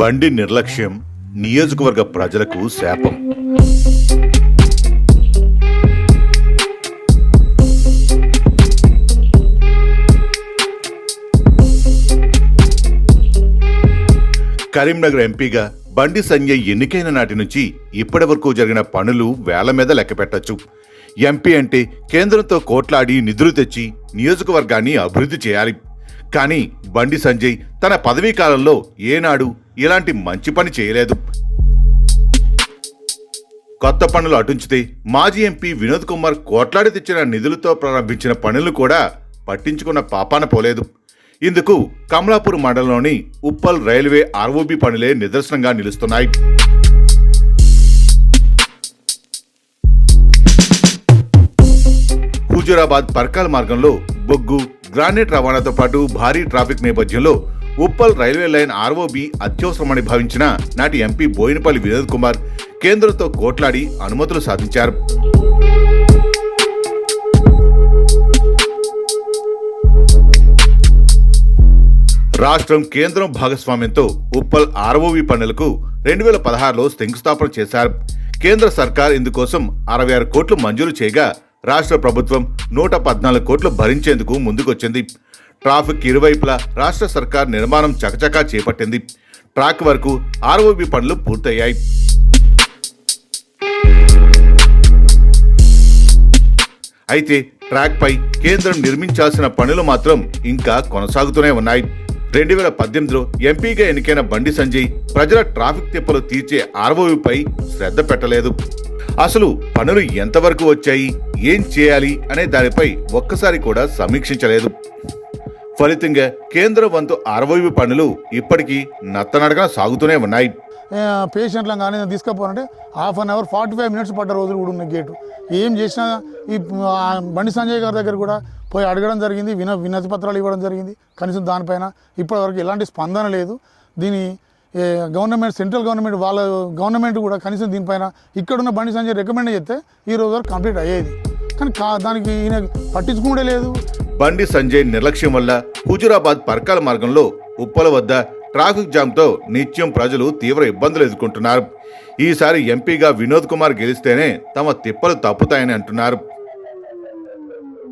బండి నిర్లక్ష్యం నియోజకవర్గ ప్రజలకు శాపం. కరీంనగర్ ఎంపీగా బండి సంజయ్ ఎన్నికైన నాటి నుంచి ఇప్పటి వరకు జరిగిన పనులు వేల మీద లెక్క పెట్టచ్చు. ఎంపీ అంటే కేంద్రంతో కోట్లాడి నిధులు తెచ్చి నియోజకవర్గాన్ని అభివృద్ధి చేయాలి. కానీ బండి సంజయ్ తన పదవీ కాలంలో ఏనాడు ఇలాంటి మంచి పని చేయలేదు. కొత్త పనులు అటుంచితే మాజీ ఎంపీ వినోద్ కుమార్ కోట్లాడి తెచ్చిన నిధులతో ప్రారంభించిన పనులు కూడా పట్టించుకున్న పాపాన పోలేదు. ఇందుకు కమలాపూర్ మండలంలోని ఉప్పల్ రైల్వే ఆర్ఓబి పనులే నిదర్శనంగా నిలుస్తున్నాయి. హుజూరాబాద్ పర్కాల్ మార్గంలో బొగ్గు గ్రానైట్ రవాణాతో పాటు భారీ ట్రాఫిక్ నేపథ్యంలో ఉప్పల్ రైల్వే లైన్ ఆర్ఓబి అత్యవసరమని భావించిన నాటి ఎంపీ బోయినపల్లి వినోద్ కుమార్ కేంద్రంతో కోట్లాడి అనుమతులు సాధించారు. రాష్ట్రం కేంద్రం భాగస్వామ్యంతో ఉప్పల్ ఆర్ఓవి పనులకు రెండు వేల పదహారులో శంకుస్థాపన చేశారు. కేంద్ర సర్కార్ ఇందుకోసం అరవై ఆరు కోట్లు మంజూరు చేయగా రాష్ట్ర ప్రభుత్వం నూట పద్నాలుగు కోట్లు భరించేందుకు ముందుకొచ్చింది. ట్రాఫిక్ ఇరువైపులా రాష్ట్ర సర్కార్ నిర్మాణం చకచకా చేపట్టింది. ట్రాక్ వరకు ఆర్ఓబి పనులు పూర్తయ్యాయి. అయితే ట్రాక్పై కేంద్రం నిర్మించాల్సిన పనులు మాత్రం ఇంకా కొనసాగుతూనే ఉన్నాయి. రెండు వేల పద్దెనిమిదిలో ఎంపీగా ఎన్నికైన బండి సంజయ్ ప్రజల ట్రాఫిక్ తిప్పలు తీర్చే ఆర్ఓవిపై శ్రద్ధ పెట్టలేదు. అసలు పనులు ఎంతవరకు వచ్చాయి? ఏం చేయాలి? అనే దానిపై ఒక్కసారి కూడా సమీక్షించలేదు. ఫలితంగా కేంద్ర వంతు అరవై పనులు ఇప్పటికీ నత్తనడగా సాగుతూనే ఉన్నాయి. పేషెంట్లను కానీ తీసుకుపోవాలంటే half an hour forty five minutes పడ్డ రోజులు కూడా ఉన్నాయి గేటు. ఏం చేసినా ఈ బండి సంజయ్ గారి దగ్గర కూడా పోయి అడగడం జరిగింది విన వినతి పత్రాలు ఇవ్వడం జరిగింది. కనీసం దానిపైన ఇప్పటివరకు ఎలాంటి స్పందన లేదు. దీని గవర్నమెంట్ సెంట్రల్ గవర్నమెంట్ వాళ్ళ గవర్నమెంట్ కూడా కనీసం దీనిపైన ఇక్కడున్న బండి సంజయ్ రికమెండ్ చేస్తే ఈ రోజు వరకు కంప్లీట్ అయ్యేది. కానీ కా దానికి ఈయన పట్టించుకుంటే లేదు. బండి సంజయ్ నిర్లక్ష్యం వల్ల హుజురాబాద్ పర్కాల మార్గంలో ఉప్పల వద్ద ట్రాఫిక్ జామ్తో నిత్యం ప్రజలు తీవ్ర ఇబ్బందులు ఎదుర్కొంటున్నారు. ఈసారి ఎంపీగా వినోద్ కుమార్ గెలిస్తేనే తమ తిప్పలు తప్పుతాయని అంటున్నారు.